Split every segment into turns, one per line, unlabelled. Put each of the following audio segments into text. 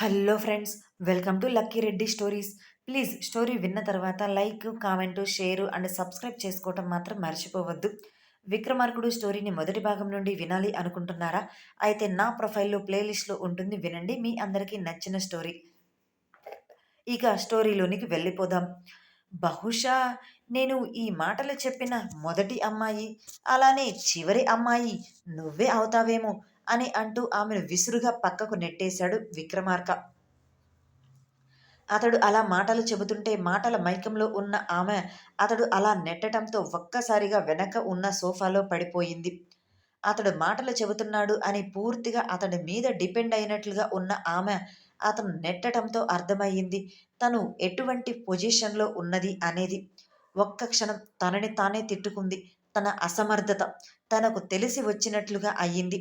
Hello friends welcome to Lucky Reddy stories. Please story విన్న తర్వాత like comment share and subscribe చేసుకోవటం మాత్రం మర్చిపోవద్దు. విక్రమార్కుడు స్టోరీని మొదటి భాగం నుండి వినాలి అనుకుంటున్నారా? అయితే నా ప్రొఫైల్లో ప్లేలిస్ట్లో ఉంటుంది వినండి. మీ అందరికీ నచ్చిన స్టోరీ. ఇక స్టోరీలోనికి వెళ్ళిపోదాం. బహుశా నేను ఈ మాటలు చెప్పిన మొదటి అమ్మాయి అలానే చివరి అమ్మాయి నువ్వే అవుతావేమో. అని అంటూ ఆమెను విసురుగా పక్కకు నెట్టేశాడు విక్రమార్క. అతడు అలా మాటలు చెబుతుంటే మాటల మైకంలో ఉన్న ఆమె అతడు అలా నెట్టడంతో ఒక్కసారిగా వెనక ఉన్న సోఫాలో పడిపోయింది. అతడు మాటలు చెబుతున్నాడు అని పూర్తిగా అతడి మీద డిపెండ్ అయినట్లుగా ఉన్న ఆమె అతను నెట్టడంతో అర్థమయ్యింది. తను ఎటువంటి పొజిషన్లో ఉన్నది అనేది ఒక్క క్షణం తనని తానే తిట్టుకుంది. తన అసమర్థత తనకు తెలిసి వచ్చినట్లుగా అయ్యింది.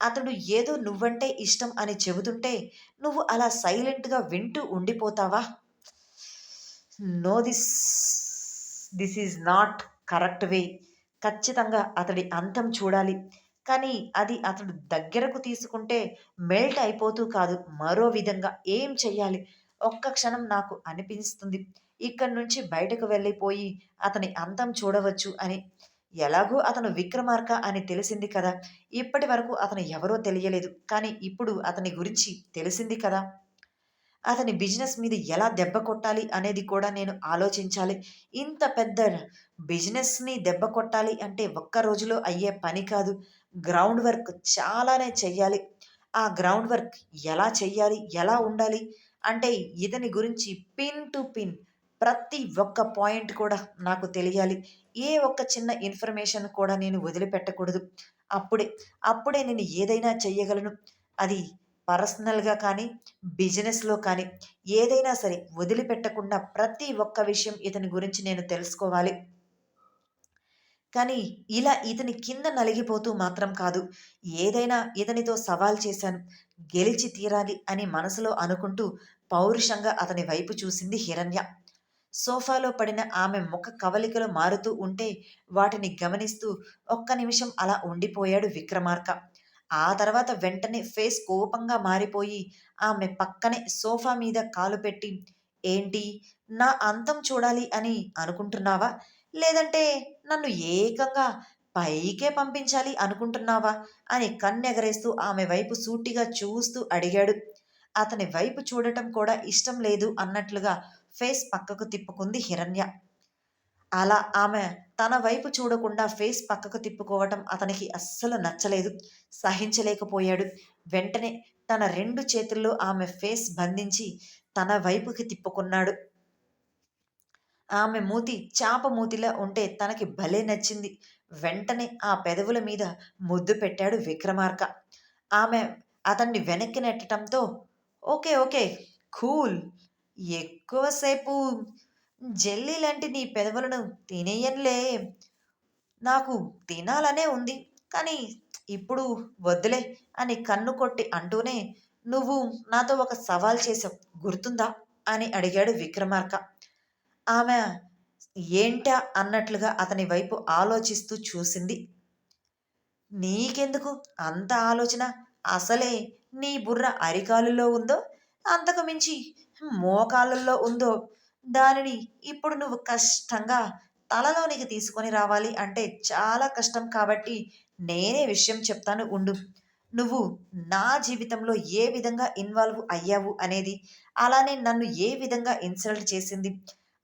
అతడు ఏదో నువ్వంటే ఇష్టం అని చెబుతుంటే నువ్వు అలా సైలెంట్గా వింటూ ఉండిపోతావా? No this this is not correct way. ఖచ్చితంగా అతడి అంతం చూడాలి. కానీ అది అతడు దగ్గరకు తీసుకుంటే మెల్ట్ అయిపోతూ కాదు. మరో విధంగా ఏం చెయ్యాలి? ఒక్క క్షణం నాకు అనిపిస్తుంది. ఇక్కడి నుంచి బయటకు వెళ్ళిపోయి అతని అంతం చూడవచ్చు అని ఎలాగో అతను విక్రమార్క అని తెలిసింది కదా? ఇప్పటి వరకు అతను ఎవరో తెలియలేదు. కానీ ఇప్పుడు అతని గురించి తెలిసింది కదా? అతని బిజినెస్ మీద ఎలా దెబ్బ కొట్టాలి అనేది కూడా నేను ఆలోచించాలి. ఇంత పెద్ద బిజినెస్ని దెబ్బ కొట్టాలి అంటే ఒక్క రోజులో అయ్యే పని కాదు. గ్రౌండ్ వర్క్ చాలానే చెయ్యాలి. ఆ గ్రౌండ్ వర్క్ ఎలా చెయ్యాలి? ఎలా ఉండాలి? అంటే ఇతని గురించి పిన్ టు పిన్ ప్రతి ఒక్క పాయింట్ కూడా నాకు తెలియాలి. ఏ ఒక్క చిన్న ఇన్ఫర్మేషన్ కూడా నేను వదిలిపెట్టకూడదు. అప్పుడే అప్పుడే నేను ఏదైనా చెయ్యగలను. అది పర్సనల్గా కానీ బిజినెస్లో కానీ ఏదైనా సరే వదిలిపెట్టకుండా ప్రతి ఒక్క విషయం ఇతని గురించి నేను తెలుసుకోవాలి. కానీ ఇలా ఇతని కింద నలిగిపోతూ మాత్రం కాదు. ఏదైనా ఇతనితో సవాల్ చేశాను గెలిచి తీరాలి అని మనసులో అనుకుంటూ పౌరుషంగా అతని వైపు చూసింది హిరణ్య. సోఫాలో పడిన ఆమె ముఖ కవలికలు మారుతూ ఉంటే వాటిని గమనిస్తూ ఒక్క నిమిషం అలా ఉండిపోయాడు విక్రమార్క. ఆ తర్వాత వెంటనే ఫేస్ కోపంగా మారిపోయి ఆమె పక్కనే సోఫా మీద కాలు పెట్టి ఏంటి? నా అంతం చూడాలి అని అనుకుంటున్నావా? లేదంటే నన్ను ఏకంగా పైకే పంపించాలి అనుకుంటున్నావా? అని కన్నెగరేస్తూ ఆమె వైపు సూటిగా చూస్తూ అడిగాడు. అతని వైపు చూడటం కూడా ఇష్టం లేదు అన్నట్లుగా ఫేస్ పక్కకు తిప్పుకుంది హిరణ్య. అలా ఆమె తన వైపు చూడకుండా ఫేస్ పక్కకు తిప్పుకోవటం అతనికి అస్సలు నచ్చలేదు. సహించలేకపోయాడు. వెంటనే తన రెండు చేతుల్లో ఆమె ఫేస్ బంధించి తన వైపుకి తిప్పుకున్నాడు. ఆమె మూతి చాప మూతిలా ఉంటే తనకి భలే నచ్చింది. వెంటనే ఆ పెదవుల మీద ముద్దు పెట్టాడు విక్రమార్క. ఆమె అతన్ని వెనక్కి నెట్టడంతో ఓకే ఓకే కూల్. ఎక్కువసేపు జెల్లీ లాంటి నీ పెదవులను తినేయనులే. నాకు తినాలనే ఉంది కానీ ఇప్పుడు వద్దులే అని కన్ను కొట్టి అంటూనే నువ్వు నాతో ఒక సవాల్ చేసావు గుర్తుందా? అని అడిగాడు విక్రమార్క. ఆమె ఏంటా అన్నట్లుగా అతని వైపు ఆలోచిస్తూ చూసింది. నీకెందుకు అంత ఆలోచన? అసలే నీ బుర్ర అరికాలులో ఉందో? అంతకు మించి మోకాళ్ళల్లో ఉందో దానిని ఇప్పుడు నువ్వు కష్టంగా తలలోనికి తీసుకొని రావాలి అంటే చాలా కష్టం కాబట్టి నేనే విషయం చెప్తాను ఉండు. నువ్వు నా జీవితంలో ఏ విధంగా ఇన్వాల్వ్ అయ్యావు అనేది అలానే నన్ను ఏ విధంగా ఇన్సల్ట్ చేసింది?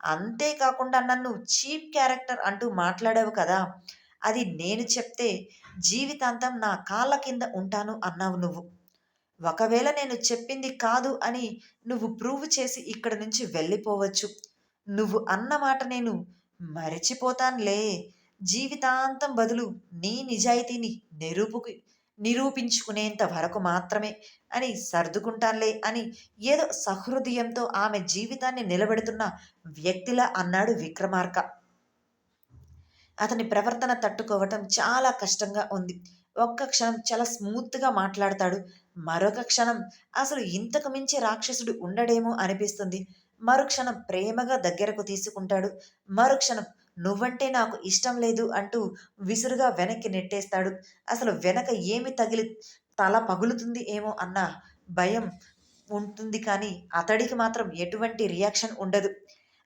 అంతేకాకుండా నన్ను చీప్ క్యారెక్టర్ అంటూ మాట్లాడావు కదా? అది నేను చెప్తే జీవితాంతం నా కాళ్ళ కింద ఉంటాను అన్నావు నువ్వు. ఒకవేళ నేను చెప్పింది కాదు అని నువ్వు ప్రూవ్ చేసి ఇక్కడ నుంచి వెళ్ళిపోవచ్చు. నువ్వు అన్న మాట నేను మరచిపోతానులే. జీవితాంతం బదులు నీ నిజాయితీని నిరూపుకు నిరూపించుకునేంత వరకు మాత్రమే అని సర్దుకుంటానులే అని ఏదో సహృదయంతో ఆమె జీవితాన్ని నిలబెడుతున్న వ్యక్తిలా అన్నాడు విక్రమార్క. అతని ప్రవర్తన తట్టుకోవటం చాలా కష్టంగా ఉంది. ఒక్క క్షణం చాలా స్మూత్గా మాట్లాడతాడు. మరొక క్షణం అసలు ఇంతకు మించి రాక్షసుడు ఉండడేమో అనిపిస్తుంది. మరుక్షణం ప్రేమగా దగ్గరకు తీసుకుంటాడు. మరుక్షణం నువ్వంటే నాకు ఇష్టం లేదు అంటూ విసురుగా వెనక్కి నెట్టేస్తాడు. అసలు వెనక ఏమి తగిలి తల పగులుతుంది ఏమో అన్న భయం ఉంటుంది కానీ అతడికి మాత్రం ఎటువంటి రియాక్షన్ ఉండదు.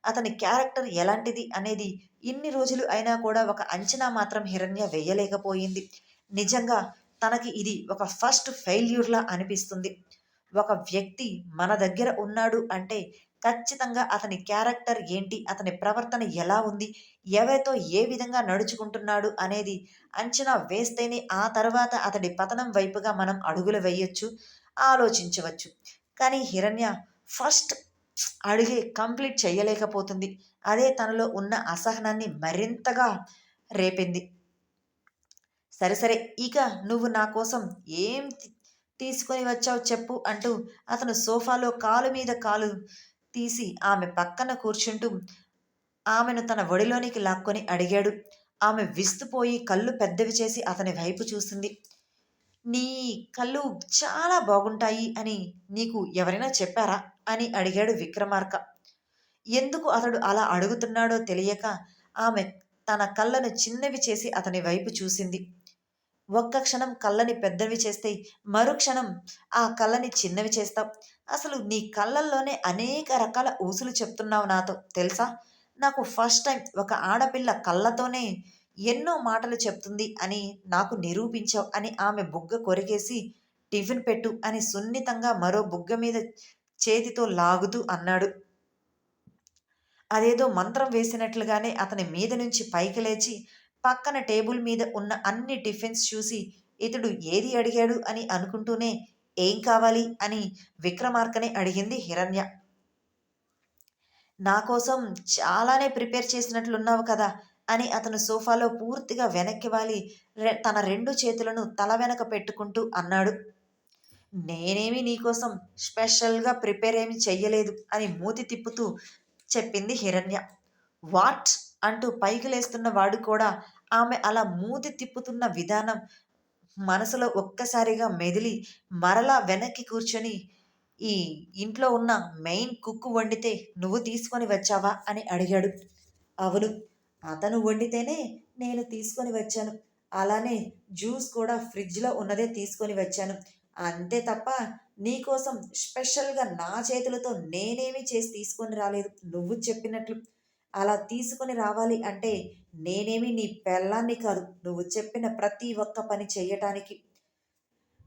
అతని క్యారెక్టర్ ఎలాంటిది అనేది ఇన్ని రోజులు అయినా కూడా ఒక అంచనా మాత్రం హిరణ్య వేయలేకపోయింది. నిజంగా తనకి ఇది ఒక ఫస్ట్ ఫెయిల్యూర్లా అనిపిస్తుంది. ఒక వ్యక్తి మన దగ్గర ఉన్నాడు అంటే ఖచ్చితంగా అతని క్యారెక్టర్ ఏంటి అతని ప్రవర్తన ఎలా ఉంది ఎవరితో ఏ విధంగా నడుచుకుంటున్నాడు అనేది అంచనా వేస్తేనే ఆ తర్వాత అతడి పతనం వైపుగా మనం అడుగులు వేయొచ్చు ఆలోచించవచ్చు. కానీ హిరణ్య ఫస్ట్ అడిగే కంప్లీట్ చేయలేకపోతుంది. అదే తనలో ఉన్న అసహనాన్ని మరింతగా రేపింది. సరే సరే ఇక నువ్వు నా కోసం ఏం తీసుకొని వచ్చావు చెప్పు అంటూ అతను సోఫాలో కాలు మీద కాలు తీసి ఆమె పక్కన కూర్చుంటూ ఆమెను తన ఒడిలోనికి లాక్కొని అడిగాడు. ఆమె విస్తుపోయి కళ్ళు పెద్దవి చేసి అతని వైపు చూసింది. నీ కళ్ళు చాలా బాగుంటాయి అని నీకు ఎవరైనా చెప్పారా? అని అడిగాడు విక్రమార్క. ఎందుకు అతడు అలా అడుగుతున్నాడో తెలియక ఆమె తన కళ్ళను చిన్నవి చేసి అతని వైపు చూసింది. ఒక్క క్షణం కళ్ళని పెద్దవి చేస్తే మరుక్షణం ఆ కళ్ళని చిన్నవి చేస్తావు. అసలు నీ కళ్ళల్లోనే అనేక రకాల ఊసులు చెప్తున్నావు నాతో తెలుసా? నాకు ఫస్ట్ టైం ఒక ఆడపిల్ల కళ్ళతోనే ఎన్నో మాటలు చెప్తుంది అని నాకు నిరూపించావు అని ఆమె బుగ్గ కొరికేసి టిఫిన్ పెట్టు అని సున్నితంగా మరో బుగ్గ మీద చేతితో లాగుతూ అన్నాడు. అదేదో మంత్రం వేసినట్లుగానే అతని మీద నుంచి పైకి లేచి పక్కన టేబుల్ మీద ఉన్న అన్ని టిఫిన్స్ చూసి ఇతడు ఏది అడిగాడు అని అనుకుంటూనే ఏం కావాలి? అని విక్రమార్కనే అడిగింది హిరణ్య. నా కోసం చాలానే ప్రిపేర్ చేసినట్లున్నావు కదా అని అతను సోఫాలో పూర్తిగా వెనక్కి వాలి తన రెండు చేతులను తల వెనక పెట్టుకుంటూ అన్నాడు. నేనేమి నీకోసం స్పెషల్గా ప్రిపేర్ ఏమి చెయ్యలేదు అని మూతి తిప్పుతూ చెప్పింది హిరణ్య. వాట్? అంటూ పైకి లేస్తున్న వాడు కూడా ఆమె అలా మూతి తిప్పుతున్న విధానం మనసులో ఒక్కసారిగా మెదిలి మరలా వెనక్కి కూర్చొని ఈ ఇంట్లో ఉన్న మెయిన్ కుక్ వండితే నువ్వు తీసుకొని వచ్చావా? అని అడిగాడు. అవును అతను వండితేనే నేను తీసుకొని వచ్చాను. అలానే జ్యూస్ కూడా ఫ్రిడ్జ్లో ఉన్నదే తీసుకొని వచ్చాను. అంతే తప్ప నీకోసం స్పెషల్గా నా చేతులతో నేనేమి చేసి తీసుకొని రాలేదు. నువ్వు చెప్పినట్లు అలా తీసుకొని రావాలి అంటే నేనేమి నీ పెళ్ళాన్ని కాదు నువ్వు చెప్పిన ప్రతి ఒక్క పని చేయటానికి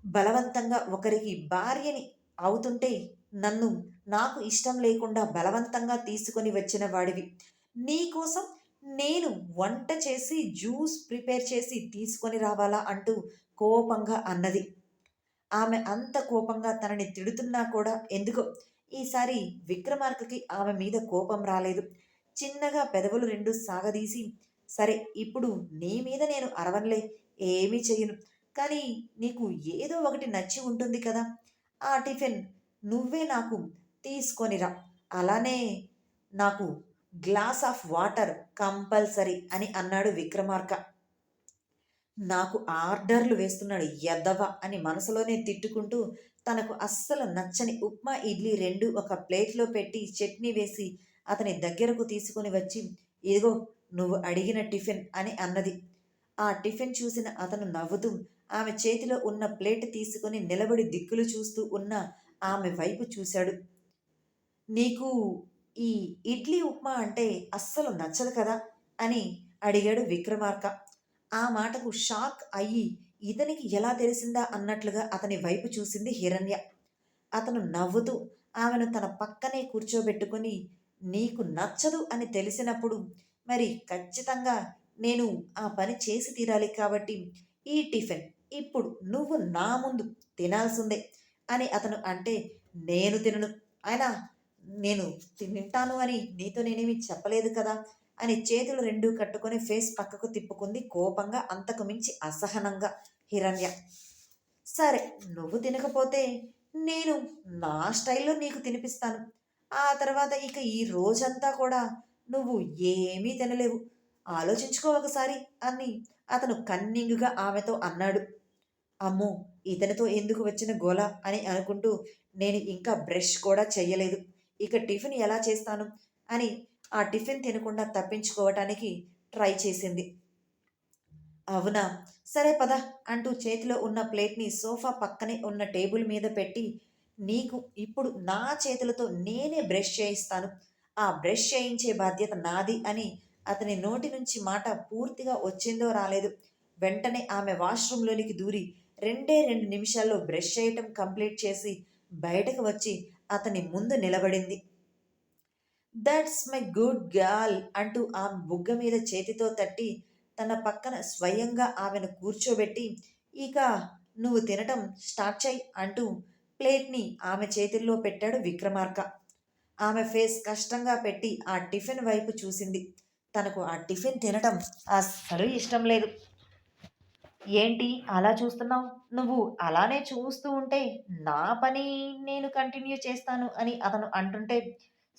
బలవంతంగా ఒకరికి భార్యని అవుతుంటే నన్ను నాకు ఇష్టం లేకుండా బలవంతంగా తీసుకొని వచ్చిన వాడివి. నీకోసం నేను వంట చేసి జ్యూస్ ప్రిపేర్ చేసి తీసుకొని రావాలా అంటూ కోపంగా అన్నది. ఆమె అంత కోపంగా తనని తిడుతున్నా కూడా ఎందుకో ఈసారి విక్రమార్కకి ఆమె మీద కోపం రాలేదు. చిన్నగా పెదవులు రెండు సాగదీసి సరే ఇప్పుడు నీ మీద నేను అరవనులే ఏమీ చెయ్యను. కానీ నీకు ఏదో ఒకటి నచ్చి ఉంటుంది కదా. ఆ టిఫిన్ నువ్వే నాకు తీసుకొనిరా అలానే నాకు గ్లాస్ ఆఫ్ వాటర్ కంపల్సరీ అని అన్నాడు విక్రమార్క. నాకు ఆర్డర్లు వేస్తున్నాడు ఎదవ అని మనసులోనే తిట్టుకుంటూ తనకు అస్సలు నచ్చని ఉప్మా ఇడ్లీ రెండు ఒక ప్లేట్లో పెట్టి చట్నీ వేసి అతని దగ్గరకు తీసుకొని వచ్చి ఇదిగో నువ్వు అడిగిన టిఫిన్ అని అన్నది. ఆ టిఫిన్ చూసిన అతను నవ్వుతూ ఆమె చేతిలో ఉన్న ప్లేట్ తీసుకొని నిలబడి దిక్కులు చూస్తూ ఉన్న ఆమె వైపు చూశాడు. నీకు ఈ ఇడ్లీ ఉప్మా అంటే అస్సలు నచ్చదు కదా? అని అడిగాడు విక్రమార్క. ఆ మాటకు షాక్ అయ్యి ఇతనికి ఎలా తెలిసిందా? అన్నట్లుగా అతని వైపు చూసింది హిరణ్య. అతను నవ్వుతూ ఆమెను తన పక్కనే కూర్చోబెట్టుకొని నీకు నచ్చదు అని తెలిసినప్పుడు మరి ఖచ్చితంగా నేను ఆ పని చేసి తీరాలి కాబట్టి ఈ టిఫిన్ ఇప్పుడు నువ్వు నా ముందు తినాల్సిందే అని అతను అంటే నేను తినను. అయినా నేను తింటాను అని నీతో నేనేమి చెప్పలేదు కదా అని చేతులు రెండూ కట్టుకొని ఫేస్ పక్కకు తిప్పుకుంది కోపంగా అంతకు మించి అసహనంగా హిరణ్య. సరే నువ్వు తినకపోతే నేను నా స్టైల్లో నీకు తినిపిస్తాను. ఆ తర్వాత ఇక ఈ రోజంతా కూడా నువ్వు ఏమీ తినలేవు. ఆలోచించుకో ఒకసారి అని అతను కన్నింగుగా ఆమెతో అన్నాడు. అమ్మో ఇతనితో ఎందుకు వచ్చిన గోల అని అనుకుంటూ నేను ఇంకా బ్రష్ కూడా చెయ్యలేదు. ఇక టిఫిన్ ఎలా చేస్తాను అని ఆ టిఫిన్ తినకుండా తప్పించుకోవటానికి ట్రై చేసింది. అవునా? సరే పద అంటూ చేతిలో ఉన్న ప్లేట్ని సోఫా పక్కనే ఉన్న టేబుల్ మీద పెట్టి నీకు ఇప్పుడు నా చేతులతో నేనే బ్రష్ చేయిస్తాను. ఆ బ్రష్ చేయించే బాధ్యత నాది అని అతని నోటి నుంచి మాట పూర్తిగా వచ్చిందో రాలేదు. వెంటనే ఆమె వాష్రూమ్లోనికి దూరి రెండే రెండు నిమిషాల్లో బ్రష్ చేయటం కంప్లీట్ చేసి బయటకు వచ్చి అతని ముందు నిలబడింది. దట్స్ మై గుడ్ గర్ల్ అంటూ ఆమె బుగ్గ మీద చేతితో తట్టి తన పక్కన స్వయంగా ఆమెను కూర్చోబెట్టి ఇక నువ్వు తినటం స్టార్ట్ చేయి అంటూ ప్లేట్ని ఆమె చేతుల్లో పెట్టాడు విక్రమార్క. ఆమె ఫేస్ కష్టంగా పెట్టి ఆ టిఫిన్ వైపు చూసింది. తనకు ఆ టిఫిన్ తినటం అస్సలు ఇష్టం లేదు. ఏంటి అలా చూస్తున్నావు? నువ్వు అలానే చూస్తూ ఉంటే నా పని నేను కంటిన్యూ చేస్తాను అని అతను అంటుంటే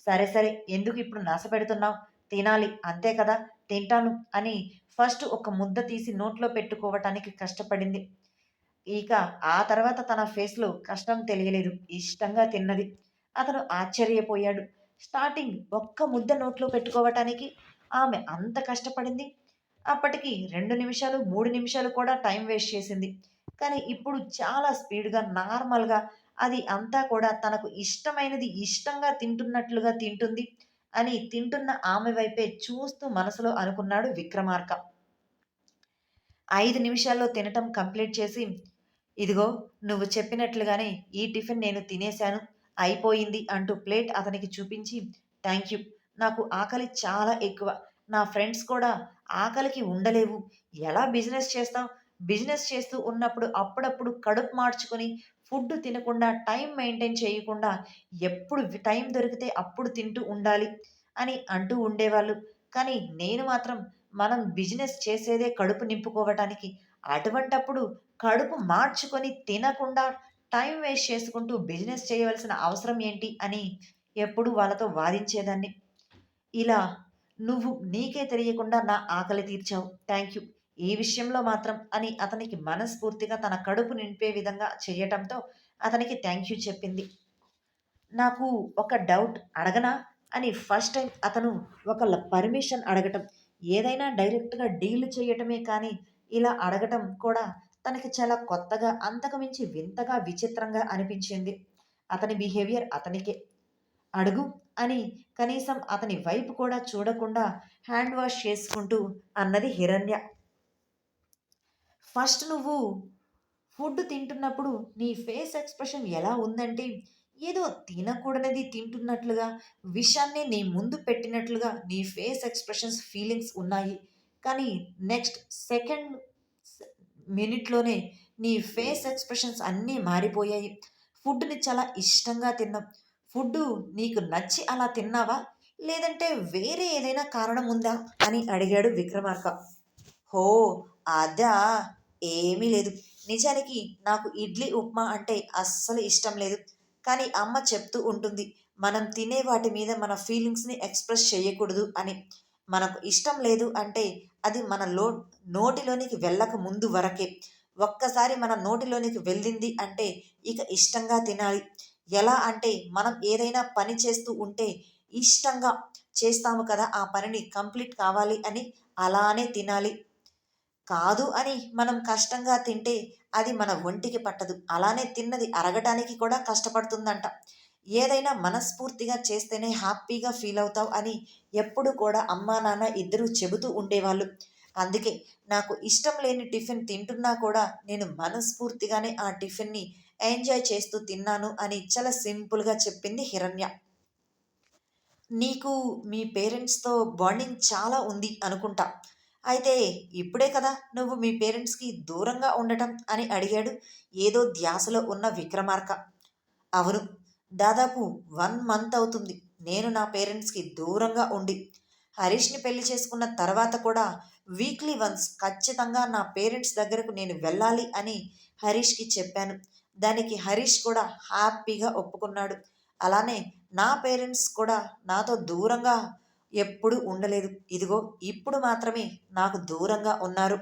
సరే సరే ఎందుకు ఇప్పుడు నాశ పెడుతున్నావు? తినాలి అంతే కదా తింటాను అని ఫస్ట్ ఒక ముద్ద తీసి నోట్లో పెట్టుకోవటానికి కష్టపడింది. ఇక ఆ తర్వాత తన ఫేస్లో కష్టం తెలియలేదు. ఇష్టంగా తిన్నది. అతను ఆశ్చర్యపోయాడు. స్టార్టింగ్ ఒక్క ముద్ద నోట్లో పెట్టుకోవటానికి ఆమె అంత కష్టపడింది. అప్పటికి రెండు నిమిషాలు మూడు నిమిషాలు కూడా టైం వేస్ట్ చేసింది. కానీ ఇప్పుడు చాలా స్పీడ్గా నార్మల్గా అది అంతా కూడా తనకు ఇష్టమైనది ఇష్టంగా తింటున్నట్లుగా తింటుంది అని తింటున్న ఆమె వైపే చూస్తూ మనసులో అనుకున్నాడు విక్రమార్క. ఐదు నిమిషాల్లో తినటం కంప్లీట్ చేసి ఇదిగో నువ్వు చెప్పినట్లుగానే ఈ టిఫిన్ నేను తినేశాను. అయిపోయింది అంటూ ప్లేట్ అతనికి చూపించి థ్యాంక్ యూ. నాకు ఆకలి చాలా ఎక్కువ. నా ఫ్రెండ్స్ కూడా ఆకలికి ఉండలేవు. ఎలా బిజినెస్ చేస్తాం బిజినెస్ చేస్తూ ఉన్నప్పుడు అప్పుడప్పుడు కడుపు మార్చుకొని ఫుడ్ తినకుండా టైం మెయింటైన్ చేయకుండా ఎప్పుడు టైం దొరికితే అప్పుడు తింటూ ఉండాలి అని అంటూ ఉండేవాళ్ళు. కానీ నేను మాత్రం మనం బిజినెస్ చేసేదే కడుపు నింపుకోవటానికి అటువంటప్పుడు కడుపు మార్చుకొని తినకుండా టైం వేస్ట్ చేసుకుంటూ బిజినెస్ చేయవలసిన అవసరం ఏంటి అని ఎప్పుడు వాళ్ళతో వాదించేదాన్ని. ఇలా నువ్వు నీకే తెలియకుండా నా ఆకలి తీర్చావు. Thank you. ఈ విషయంలో మాత్రం అని అతనికి మనస్ఫూర్తిగా తన కడుపు నింపే విధంగా చేయటంతో అతనికి థ్యాంక్ యూ చెప్పింది. నాకు ఒక డౌట్ అడగనా అని ఫస్ట్ టైం అతను ఒకళ్ళ పర్మిషన్ అడగటం. ఏదైనా డైరెక్ట్గా డీల్ చేయటమే కానీ ఇలా అడగటం కూడా తనకి చాలా కొత్తగా అంతకుమించి వింతగా విచిత్రంగా అనిపించింది. అతని బిహేవియర్ అతనికే. అడుగు అని కనీసం అతని వైపు కూడా చూడకుండా హ్యాండ్ వాష్ చేసుకుంటూ అన్నది హిరణ్య. ఫస్ట్ నువ్వు ఫుడ్ తింటున్నప్పుడు నీ ఫేస్ ఎక్స్ప్రెషన్ ఎలా ఉందంటే ఏదో తినకూడనిది తింటున్నట్లుగా విషాన్ని నీ ముందు పెట్టినట్లుగా నీ ఫేస్ ఎక్స్ప్రెషన్స్ ఫీలింగ్స్ ఉన్నాయి. కానీ నెక్స్ట్ సెకండ్ మినిట్లోనే నీ ఫేస్ ఎక్స్ప్రెషన్స్ అన్నీ మారిపోయాయి. ఫుడ్ని చాలా ఇష్టంగా తిన్నాం. ఫుడ్ నీకు నచ్చి అలా తిన్నావా? లేదంటే వేరే ఏదైనా కారణం ఉందా? అని అడిగాడు విక్రమార్క. హో అదా? ఏమీ లేదు. నిజానికి నాకు ఇడ్లీ ఉప్మా అంటే అస్సలు ఇష్టం లేదు. కానీ అమ్మ చెప్తూ ఉంటుంది మనం తినే వాటి మీద మన ఫీలింగ్స్ని ఎక్స్ప్రెస్ చేయకూడదు అని. మనకు ఇష్టం లేదు అంటే అది మన లో నోటిలోనికి వెళ్ళక ముందు వరకే. ఒక్కసారి మన నోటిలోనికి వెళ్ళింది అంటే ఇక ఇష్టంగా తినాలి. ఎలా అంటే మనం ఏదైనా పని చేస్తూ ఉంటే ఇష్టంగా చేస్తాము కదా ఆ పనిని కంప్లీట్ కావాలి అని అలానే తినాలి. కాదు అని మనం కష్టంగా తింటే అది మన ఒంటికి పట్టదు. అలానే తిన్నది అరగటానికి కూడా కష్టపడుతుందంట. ఏదైనా మనస్ఫూర్తిగా చేస్తేనే హ్యాపీగా ఫీల్ అవుతావు అని ఎప్పుడు కూడా అమ్మా నాన్న ఇద్దరూ చెబుతూ ఉండేవాళ్ళు. అందుకే నాకు ఇష్టం లేని టిఫిన్ తింటున్నా కూడా నేను మనస్ఫూర్తిగానే ఆ టిఫిన్ని ఎంజాయ్ చేస్తూ తిన్నాను అని చాలా సింపుల్గా చెప్పింది హిరణ్య. నీకు మీ పేరెంట్స్తో బాండింగ్ చాలా ఉంది అనుకుంటా. అయితే ఇప్పుడే కదా నువ్వు మీ పేరెంట్స్కి దూరంగా ఉండటం అని అడిగాడు ఏదో ధ్యాసలో ఉన్న విక్రమార్క. అవును దాదాపు వన్ మంత్ అవుతుంది. నేను నా పేరెంట్స్కి దూరంగా ఉండి హరీష్ని పెళ్ళి చేసుకున్న తర్వాత కూడా వీక్లీ వన్స్ ఖచ్చితంగా నా పేరెంట్స్ దగ్గరకు నేను వెళ్ళాలి అని హరీష్కి చెప్పాను. దానికి హరీష్ కూడా హ్యాపీగా ఒప్పుకున్నాడు. అలానే నా పేరెంట్స్ కూడా నాతో దూరంగా ఎప్పుడు ఉండలేదు. ఇదిగో ఇప్పుడు మాత్రమే నాకు దూరంగా ఉన్నారు.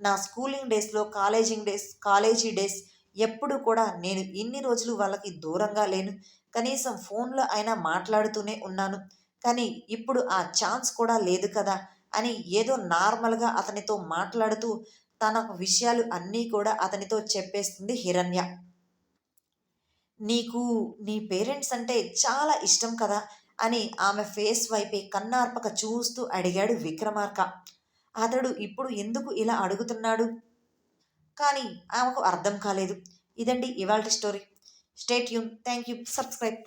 నా స్కూలింగ్ డేస్లో కాలేజింగ్ డేస్ కాలేజీ డేస్ ఎప్పుడు కూడా నేను ఇన్ని రోజులు వాళ్ళకి దూరంగా లేను. కనీసం ఫోన్లో అయినా మాట్లాడుతూనే ఉన్నాను. కానీ ఇప్పుడు ఆ ఛాన్స్ కూడా లేదు కదా అని ఏదో నార్మల్గా అతనితో మాట్లాడుతూ తన విషయాలు అన్నీ కూడా అతనితో చెప్పేస్తుంది హిరణ్య. నీకు నీ పేరెంట్స్ అంటే చాలా ఇష్టం కదా అని ఆమె ఫేస్ వైపే కన్నార్పక చూస్తూ అడిగాడు విక్రమార్క. అతడు ఇప్పుడు ఎందుకు ఇలా అడుగుతున్నాడు? కానీ ఆమెకు అర్థం కాలేదు. ఇదండి ఇవాళ story. Stay Yoon. Thank you subscribe.